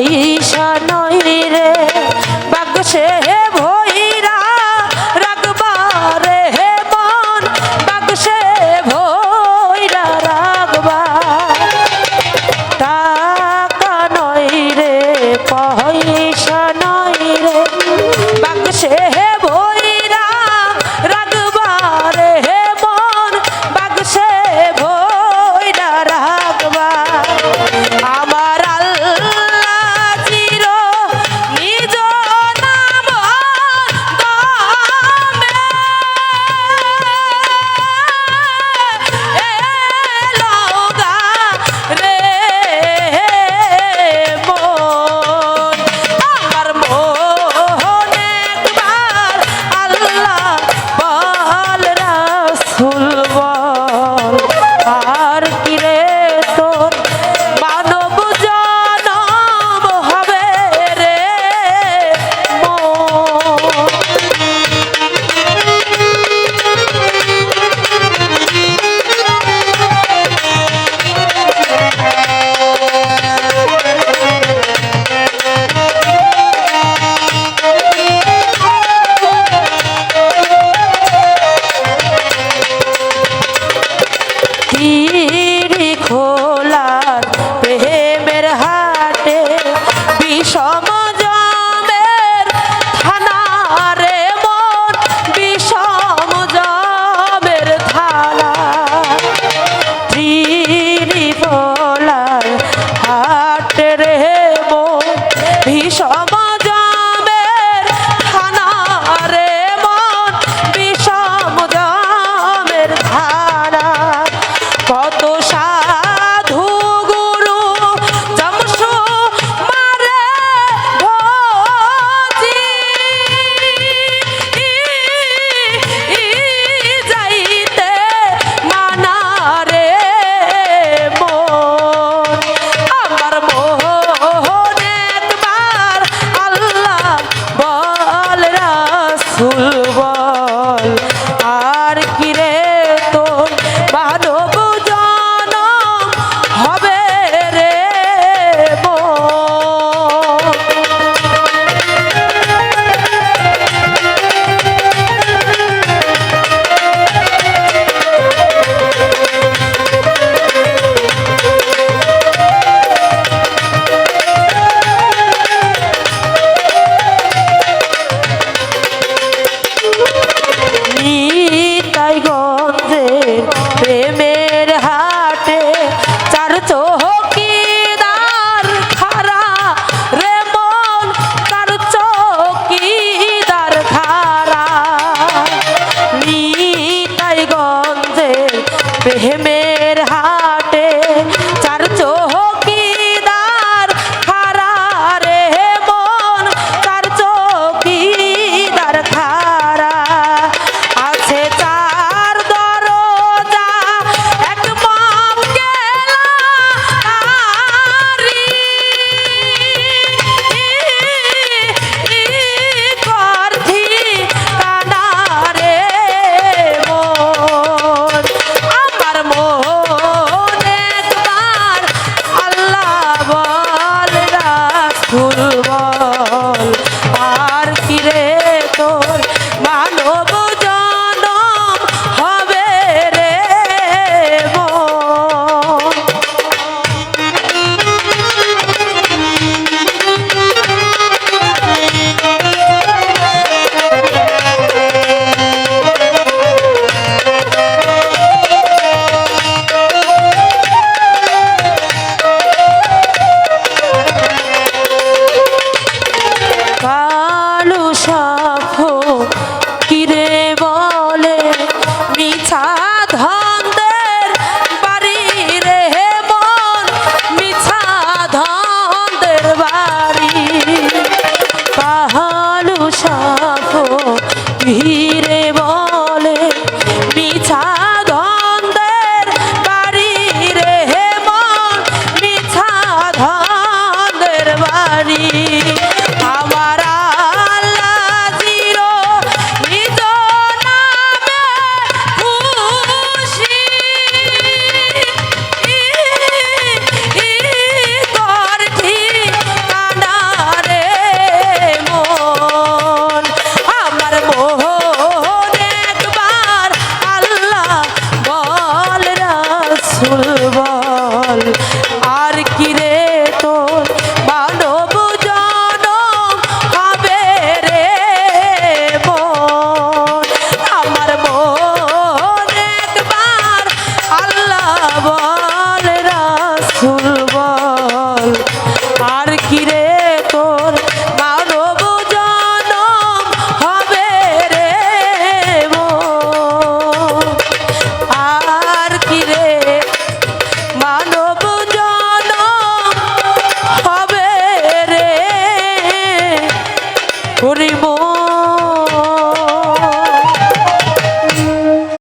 一。বাজারের হাটে, চার চৌকিদার খারা রে মন, চার চৌকিদার খারা। আছে চার দরজা, এক মম কানারে মন। আমার মোহ ফুল